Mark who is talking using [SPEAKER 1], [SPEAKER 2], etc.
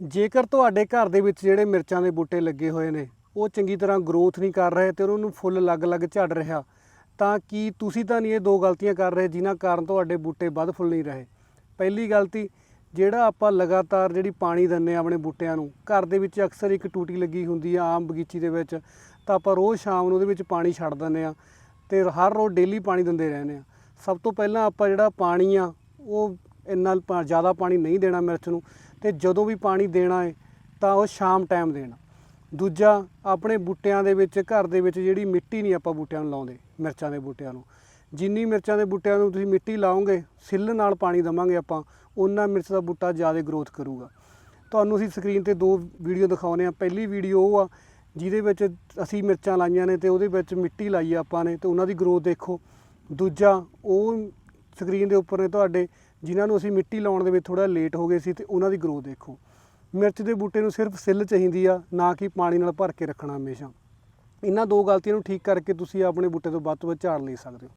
[SPEAKER 1] ਜੇਕਰ ਤੁਹਾਡੇ ਘਰ ਦੇ ਵਿੱਚ ਜਿਹੜੇ ਮਿਰਚਾਂ ਦੇ ਬੂਟੇ ਲੱਗੇ ਹੋਏ ਨੇ, ਉਹ ਚੰਗੀ ਤਰ੍ਹਾਂ ਗਰੋਥ ਨਹੀਂ ਕਰ ਰਹੇ ਤੇ ਉਹਨਾਂ ਨੂੰ ਫੁੱਲ ਅਲੱਗ-ਅਲੱਗ ਝੜ ਰਿਹਾ, ਤਾਂ ਕੀ ਤੁਸੀਂ ਤਾਂ ਨਹੀਂ ਇਹ ਦੋ ਗਲਤੀਆਂ ਕਰ ਰਹੇ ਜਿਨ੍ਹਾਂ ਕਾਰਨ ਤੁਹਾਡੇ ਬੂਟੇ ਵੱਧ ਫੁੱਲ ਨਹੀਂ ਰਹੇ? ਪਹਿਲੀ ਗਲਤੀ, ਜਿਹੜਾ ਆਪਾਂ ਲਗਾਤਾਰ ਜਿਹੜੀ ਪਾਣੀ ਦਿੰਨੇ ਆ ਆਪਣੇ ਬੂਟਿਆਂ ਨੂੰ, ਘਰ ਦੇ ਵਿੱਚ ਅਕਸਰ ਇੱਕ ਟੂਟੀ ਲੱਗੀ ਹੁੰਦੀ ਆ ਆਮ ਬਗੀਚੀ ਦੇ ਵਿੱਚ, ਤਾਂ ਆਪਾਂ ਰੋਜ਼ ਸ਼ਾਮ ਨੂੰ ਉਹਦੇ ਵਿੱਚ ਪਾਣੀ ਛੱਡ ਦਿੰਦੇ ਆ ਤੇ ਹਰ ਰੋਜ਼ ਡੇਲੀ ਪਾਣੀ ਦਿੰਦੇ ਰਹਿੰਦੇ ਆ ਸਭ ਤੋਂ ਪਹਿਲਾਂ ਆਪਾਂ ਜਿਹੜਾ ਪਾਣੀ ਆ, ਉਹ ਇੰਨਾ ਪਾ- ਜ਼ਿਆਦਾ ਪਾਣੀ ਨਹੀਂ ਦੇਣਾ ਮਿਰਚ ਨੂੰ, ਤੇ ਜਦੋਂ ਵੀ ਪਾਣੀ ਦੇਣਾ ਹੈ ਤਾਂ ਉਹ ਸ਼ਾਮ ਟਾਈਮ ਦੇਣਾ। ਦੂਜਾ, ਆਪਣੇ ਬੂਟਿਆਂ ਦੇ ਵਿੱਚ, ਘਰ ਦੇ ਵਿੱਚ ਜਿਹੜੀ ਮਿੱਟੀ ਨਹੀਂ ਆਪਾਂ ਬੂਟਿਆਂ ਨੂੰ ਲਾਉਂਦੇ, ਮਿਰਚਾਂ ਦੇ ਬੂਟਿਆਂ ਨੂੰ। ਜਿੰਨੀ ਮਿਰਚਾਂ ਦੇ ਬੂਟਿਆਂ ਨੂੰ ਤੁਸੀਂ ਮਿੱਟੀ ਲਾਓਗੇ, ਸਿੱਲ ਨਾਲ ਪਾਣੀ ਦਵਾਂਗੇ ਆਪਾਂ ਉਹਨਾਂ ਮਿਰਚ ਦਾ ਬੂਟਾ ਜ਼ਿਆਦਾ ਗਰੋਥ ਕਰੂਗਾ। ਤੁਹਾਨੂੰ ਅਸੀਂ ਸਕਰੀਨ ਤੇ ਦੋ ਵੀਡੀਓ ਦਿਖਾਉਨੇ ਆ ਪਹਿਲੀ ਵੀਡੀਓ ਉਹ ਆ, ਜਿਹਦੇ ਵਿੱਚ ਅਸੀਂ ਮਿਰਚਾਂ ਲਾਈਆਂ ਨੇ ਤੇ ਉਹਦੇ ਵਿੱਚ ਮਿੱਟੀ ਲਾਈ ਆਪਾਂ ਨੇ, ਤੇ ਉਹਨਾਂ ਦੀ ਗਰੋਥ ਦੇਖੋ। ਦੂਜਾ, ਉਹ ਸਕਰੀਨ ਦੇ ਉੱਪਰ ਨੇ ਤੁਹਾਡੇ ਜਿਨ੍ਹਾਂ ਨੂੰ ਅਸੀਂ ਮਿੱਟੀ ਲਾਉਣ ਦੇ ਵਿੱਚ ਥੋੜਾ ਲੇਟ ਹੋ ਗਏ ਸੀ ਤੇ ਉਹਨਾਂ ਦੀ ਗਰੋਥ ਦੇਖੋ। ਮਿਰਚ ਦੇ ਬੂਟੇ ਨੂੰ ਸਿਰਫ ਸਿੱਲ ਚਾਹੀਦੀ ਆ, ਨਾ ਕਿ ਪਾਣੀ ਨਾਲ ਭਰ ਕੇ ਰੱਖਣਾ ਹਮੇਸ਼ਾ। ਇਹਨਾਂ ਦੋ ਗਲਤੀਆਂ ਨੂੰ ਠੀਕ ਕਰਕੇ ਤੁਸੀਂ ਆਪਣੇ ਬੂਟੇ ਤੋਂ ਵੱਧ ਤੋਂ ਵੱਧ ਝਾੜ ਲੈ ਸਕਦੇ ਹੋ।